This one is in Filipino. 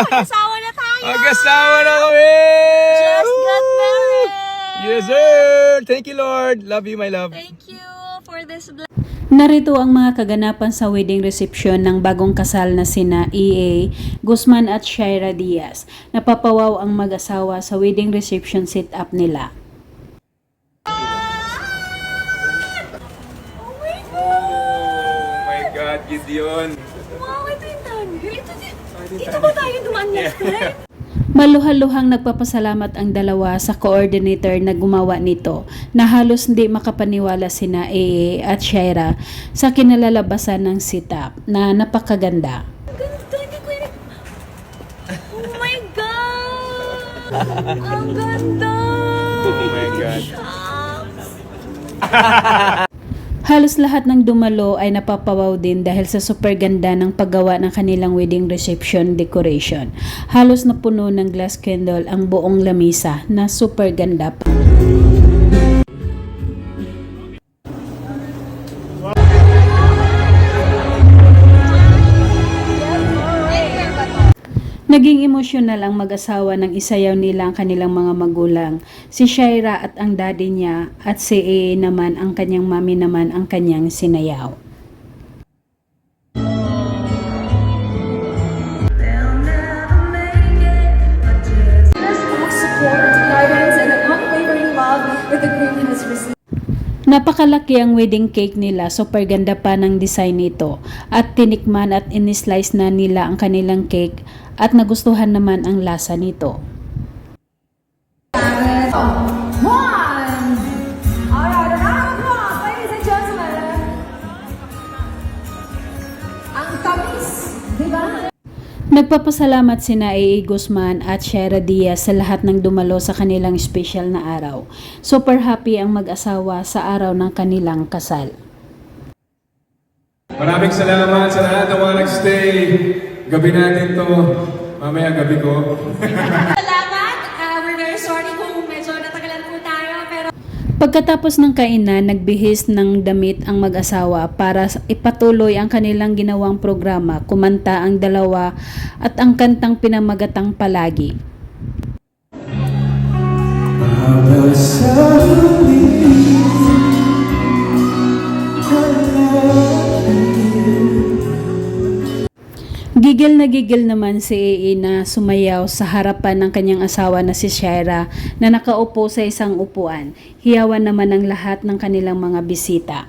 Mag-asawa na tayo! Mag-asawa na kami! Just got married! Yes, sir! Thank you, Lord. Love you, my love. Thank you for this blessing. Narito ang mga kaganapan sa wedding reception ng bagong kasal na sina EA, Guzman at Shaira Diaz. Napapawaw ang mag-asawa sa wedding reception setup nila. Oh my God, Gideon. Wow, ito yung tanggol. Ito, dito ba tayo dumaan last time? Maluhaluhang nagpapasalamat ang dalawa sa coordinator na gumawa nito na halos hindi makapaniwala sina EA at Shaira sa kinalalabasan ng setup na napakaganda. Ganda, hindi ko yun. Oh my God! Ang ganda! Oh my God. Halos lahat ng dumalo ay napapawaw din dahil sa super ganda ng paggawa ng kanilang wedding reception decoration. Halos napuno ng glass candle ang buong lamisa na super ganda pa. Naging emosyonal ang mag-asawa ng isayaw nila ang kanilang mga magulang. Si Shaira at ang daddy niya at si AA naman ang kanyang mami naman ang kanyang sinayaw. Napakalaki ang wedding cake nila, super ganda pa ng design nito. At tinikman at inislice na nila ang kanilang cake at nagustuhan naman ang lasa nito. Ang tamis, di? Nagpapasalamat sina AA Guzman at Shera Diaz sa lahat ng dumalo sa kanilang special na araw. Super happy ang mag-asawa sa araw ng kanilang kasal. Maraming salamat sa lahat ng mga nagstay. Gabi natin to. Mamaya gabi ko. Pagkatapos ng kainan, nagbihis ng damit ang mag-asawa para ipatuloy ang kanilang ginawang programa, kumanta ang dalawa at ang kantang pinamagatang palagi. Gigil na gigil naman si AA na sumayaw sa harapan ng kanyang asawa na si Shaira na nakaupo sa isang upuan. Hiyawan naman ang lahat ng kanilang mga bisita.